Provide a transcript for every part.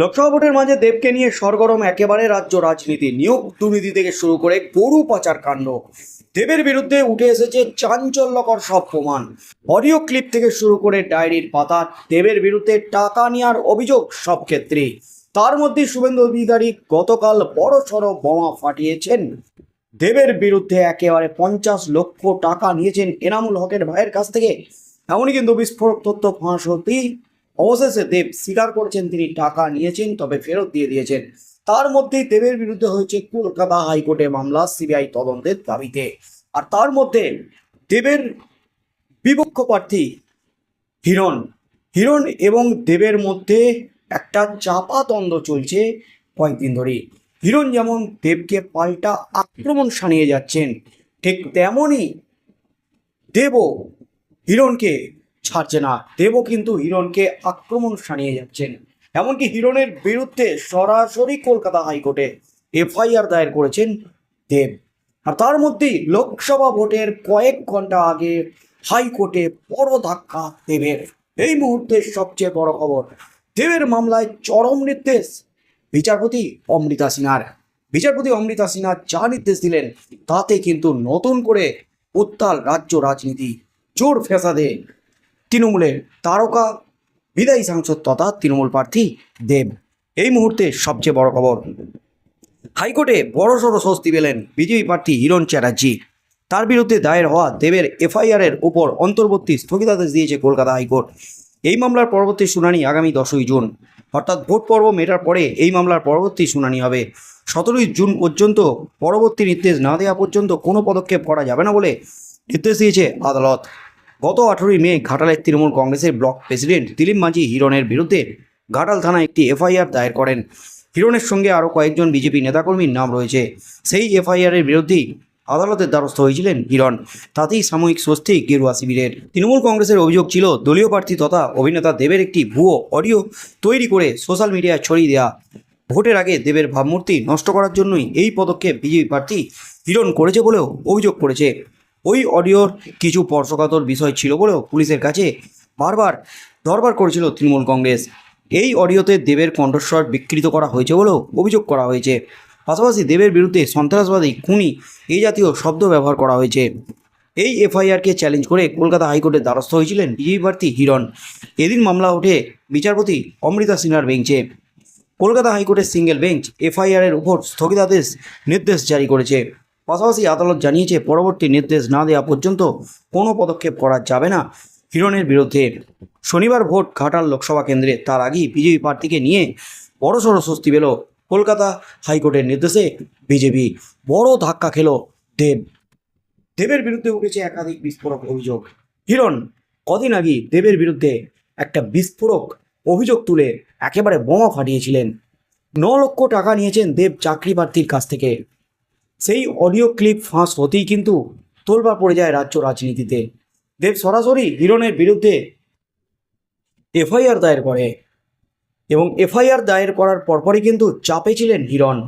লোকসভা ভোটের মাঝে দেবকে নিয়ে সরগরম একেবারে রাজ্য রাজনীতি। নিয়োগ দুর্নীতি থেকে শুরু করে গরু পাচার কাণ্ড। দেবের বিরুদ্ধে উঠে এসেছে চাঞ্চল্যকর সব প্রমাণ। অডিও ক্লিপ থেকে শুরু করে ডায়েরির পাতা, দেবের বিরুদ্ধে টাকা নেওয়ার অভিযোগ সব ক্ষেত্রে। তার মধ্যে শুভেন্দু অধিকারী গতকাল বড় সড়ো বোমা ফাটিয়েছেন। দেবের বিরুদ্ধে একেবারে পঞ্চাশ লক্ষ টাকা নিয়েছেন এনামুল হকের ভাইয়ের কাছ থেকে। এমনই কিন্তু বিস্ফোরক তথ্য ফাঁস হতেই অবশেষে দেব স্বীকার করেছেন, তিনি টাকা নিয়েছেন, তবে ফেরত দিয়ে দিয়েছেন। তার মধ্যেই দেবের বিরুদ্ধে হয়েছে কলকাতা হাইকোর্টে মামলা, সিবিআই তদন্তের দাবিতে। আর তার মধ্যে দেবের বিপক্ষ প্রার্থী হিরণ। হিরণ এবং দেবের মধ্যে একটা চাপা দ্বন্দ্ব চলছে কয়েকদিন ধরে হিরণ যেমন দেবকে পাল্টা আক্রমণ সানিয়ে যাচ্ছেন, ঠিক তেমনই দেবও হিরণকে ছাড়ছে না। দেবও কিন্তু হিরণকে আক্রমণ সানিয়ে যাচ্ছেন। এমনকি হিরণের বিরুদ্ধে সরাসরি কলকাতা হাইকোর্টে এফআইআর দায়ের করেছেন দেব। আর তার মধ্যেই লোকসভা ভোটের কয়েক ঘণ্টা আগে হাইকোর্টে বড় ধাক্কা দেবের। এই মুহূর্তে সবচেয়ে বড় খবর, দেবের মামলায় চরম নির্দেশ বিচারপতি অমৃতা সিনহার। বিচারপতি অমৃতা সিনহা যা নির্দেশ দিলেন, তাতে কিন্তু নতুন করে উত্তাল রাজ্য রাজনীতি জোর ফেসাদে তৃণমূলের তারকা বিদায়ী সাংসদ তথা তৃণমূল প্রার্থী দেব। এই মুহূর্তে সবচেয়ে বড় খবর, হাইকোর্টে বড়সড় স্বস্তি পেলেন বিজেপি প্রার্থী হিরণ চ্যাটার্জি। তার বিরুদ্ধে দায়ের হওয়া দেবের এফআইআরের উপর অন্তর্বর্তী স্থগিতাদেশ দিয়েছে কলকাতা হাইকোর্ট। এই মামলার পরবর্তী শুনানি আগামী দশই জুন। অর্থাৎ ভোট পর্ব মেটার পরে এই মামলার পরবর্তী শুনানি হবে। সতেরোই জুন পর্যন্ত পরবর্তী নির্দেশ না দেওয়া পর্যন্ত কোনো পদক্ষেপ করা যাবে না বলে নির্দেশ দিয়েছে আদালত। গত আঠেরোই মে ঘাটালের তৃণমূল কংগ্রেসের ব্লক প্রেসিডেন্ট দিলীপ মাঝি হিরণের বিরুদ্ধে ঘাটাল থানায় একটি এফআইআর দায়ের করেন। হিরণের সঙ্গে আরও কয়েকজন বিজেপি নেতাকর্মীর নাম রয়েছে। সেই এফআইআরের বিরুদ্ধেই আদালতের দ্বারস্থ হয়েছিলেন হিরণ। তাতেই সাময়িক স্বস্তি গেরুয়া শিবিরের। তৃণমূল কংগ্রেসের অভিযোগ ছিল, দলীয় প্রার্থী তথা অভিনেতা দেবের একটি ভুয়ো অডিও তৈরি করে সোশ্যাল মিডিয়ায় ছড়িয়ে দেওয়া ভোটের আগে দেবের ভাবমূর্তি নষ্ট করার জন্যই এই পদক্ষেপ বিজেপি প্রার্থী হিরণ করেছে বলেও অভিযোগ করেছে। ওই অডিওর কিছু স্পর্শকাতর বিষয় ছিল বলেও পুলিশের কাছে বারবার দরবার করেছিল তৃণমূল কংগ্রেস। এই অডিওতে দেবের কণ্ঠস্বর বিকৃত করা হয়েছে বলেও অভিযোগ করা হয়েছে। পাশাপাশি দেবের বিরুদ্ধে সন্ত্রাসবাদী খুনি এই জাতীয় শব্দ ব্যবহার করা হয়েছে। এই এফআইআরকে চ্যালেঞ্জ করে কলকাতা হাইকোর্টের দ্বারস্থ হয়েছিলেন বিজেপি প্রার্থী হিরণ। এদিন মামলা ওঠে বিচারপতি অমৃতা সিনহার বেঞ্চে। কলকাতা হাইকোর্টের সিঙ্গেল বেঞ্চ এফআইআরের উপর স্থগিতাদেশ নির্দেশ জারি করেছে। পাশাপাশি আদালত জানিয়েছে, পরবর্তী নির্দেশ না দেওয়া পর্যন্ত কোনো পদক্ষেপ করা যাবে না হিরণের বিরুদ্ধে। শনিবার ভোট ঘাটাল লোকসভা কেন্দ্রে, তার আগেই বিজেপি প্রার্থীকে নিয়ে বড়সড় স্বস্তি পেল কলকাতা হাইকোর্টের নির্দেশে বিজেপি। বড় ধাক্কা খেল দেব। দেবের বিরুদ্ধে উঠেছে একাধিক বিস্ফোরক অভিযোগ। হিরণ, কদিন আগে দেবের বিরুদ্ধে একটা বিস্ফোরক অভিযোগ তুলে একেবারে বোমা ফাটিয়েছিলেন। ন লক্ষ টাকা নিয়েছেন দেব চাকরি প্রার্থীর কাছ থেকে। সেই অডিও ক্লিপ ফাঁস হতেই কিন্তু তোলবার পড়ে যায় রাজ্য রাজনীতিতে। দেব সরাসরি হিরণের বিরুদ্ধে এফআইআর দায়ের করে। এবং এফআইআর দায়ের করার পরপরই কিন্তু চাপে ছিলেন হিরণ।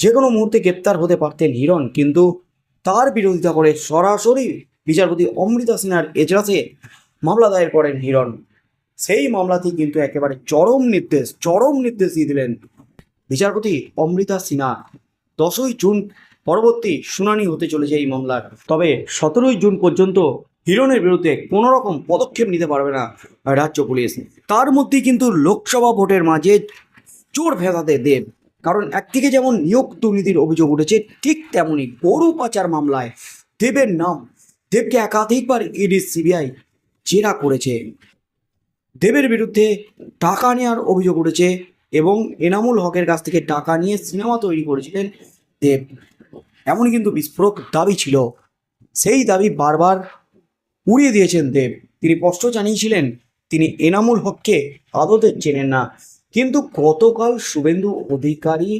যে কোনো মুহূর্তে গ্রেপ্তার হতে পারতেন হিরণ, কিন্তু তার বিরোধিতা করে সরাসরি বিচারপতি অমৃতা সিনহার এজলাসে মামলা দায়ের করেন হিরণ। সেই মামলাতেই কিন্তু একেবারে চরম নির্দেশ চরম নির্দেশ দিয়ে দিলেন বিচারপতি অমৃতা সিনহা দশই জুন পরবর্তী শুনানি হতে চলেছে এই মামলার। তবে সতেরোই জুন পর্যন্ত হিরণের বিরুদ্ধে কোনো রকম পদক্ষেপ নিতে পারবে না রাজ্য পুলিশ। তার মধ্যেই কিন্তু লোকসভা ভোটের মাঝে চোর ভেজাতে দেব। কারণ একদিকে যেমন নিয়োগ দুর্নীতির অভিযোগ উঠেছে, ঠিক তেমনই গরু পাচার মামলায় দেবের নাম। দেবকে একাধিকবার ইডি, সিবিআই জেরা করেছে। দেবের বিরুদ্ধে টাকা নেওয়ার অভিযোগ উঠেছে এবং এনামুল হকের কাছ থেকে টাকা নিয়ে সিনেমা তৈরি করেছিলেন দেব। এমনই কিন্তু বিস্ফোরক দাবি ছিল। সেই দাবি বারবার উড়িয়ে দিয়েছেন দেব। তিনি স্পষ্ট জানিয়েছিলেন, তিনি এনামুল হককে আদতে চেনেন না। কিন্তু গতকাল শুভেন্দু অধিকারী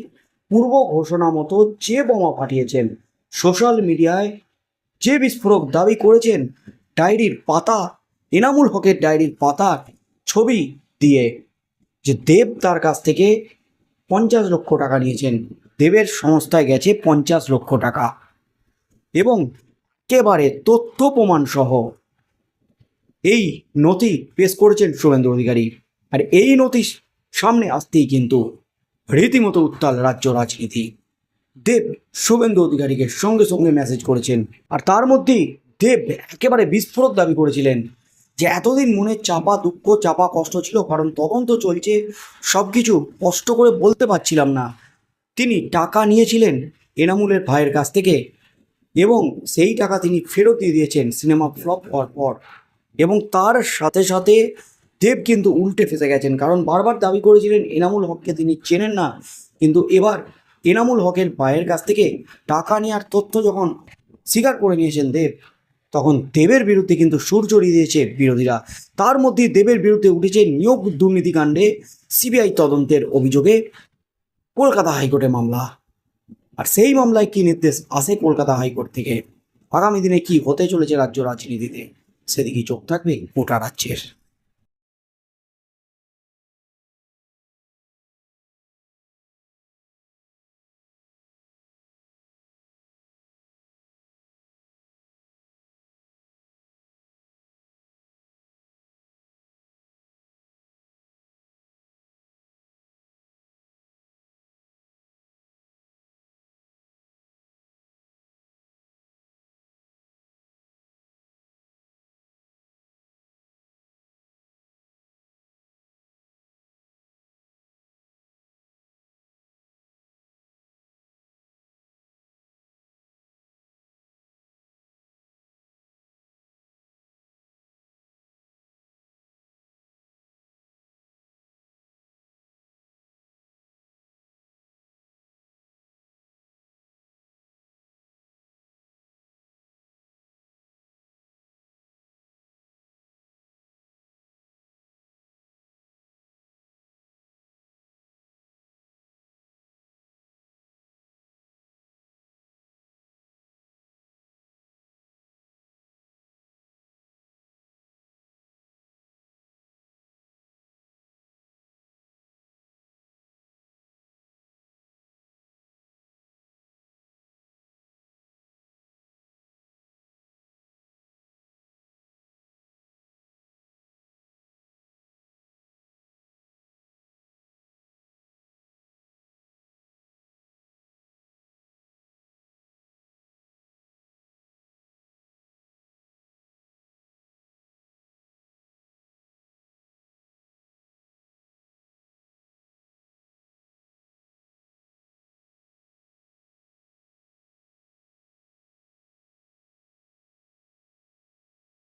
পূর্ব ঘোষণা মতো যে বোমা পাঠিয়েছেন, সোশ্যাল মিডিয়ায় যে বিস্ফোরক দাবি করেছেন, ডায়েরির পাতা, এনামুল হকের ডায়েরির পাতা ছবি দিয়ে যে দেব তার কাছ থেকে পঞ্চাশ লক্ষ টাকা নিয়েছেন। দেবের সংস্থায় গেছে পঞ্চাশ লক্ষ টাকা। এবং একেবারে তথ্য প্রমাণ সহ এই নথি পেশ করেছেন শুভেন্দু অধিকারী। আর এই নথি সামনে আসতেই কিন্তু রীতিমতো উত্তাল রাজ্য রাজনীতি। দেব শুভেন্দু অধিকারীকে সঙ্গে সঙ্গে মেসেজ করেছেন। আর তার মধ্যেই দেব একেবারে বিস্ফোরক দাবি করেছিলেন যে এতদিন মনে চাপা, দুঃখ, চাপা, কষ্ট ছিল, কারণ তদন্ত চলছে সব কিছু কষ্ট করে বলতে পারছিলাম না। তিনি টাকা নিয়েছিলেন এনামুলের ভাইয়ের কাছ থেকে এবং সেই টাকা তিনি ফেরত দিয়ে দিয়েছেন সিনেমা ফ্লপ হওয়ার পর। এবং তার সাথে সাথে দেব কিন্তু উল্টে ফেসে গেছেন, কারণ বারবার দাবি করেছিলেন এনামুল হককে তিনি চেনেন না। কিন্তু এবার এনামুল হকের ভাইয়ের কাছ থেকে টাকা নেওয়ার তথ্য যখন স্বীকার করে নিয়েছেন দেব, তখন দেবের বিরুদ্ধে কিন্তু সুর চড়িয়ে দিয়েছে বিরোধীরা। তার মধ্যে দেবের বিরুদ্ধে উঠেছে নিয়োগ দুর্নীতিকাণ্ডে সিবিআই তদন্তের অভিযোগে। কলকাতা হাইকোর্টে মামলা। আর সেই মামলায় কি নির্দেশ আসে কলকাতা হাইকোর্ট থেকে? আগামী দিনে কি হতে চলেছে রাজ্য রাজনীতিতে? সেদিকে চোখ থাকবে গোটা রাজ্যের?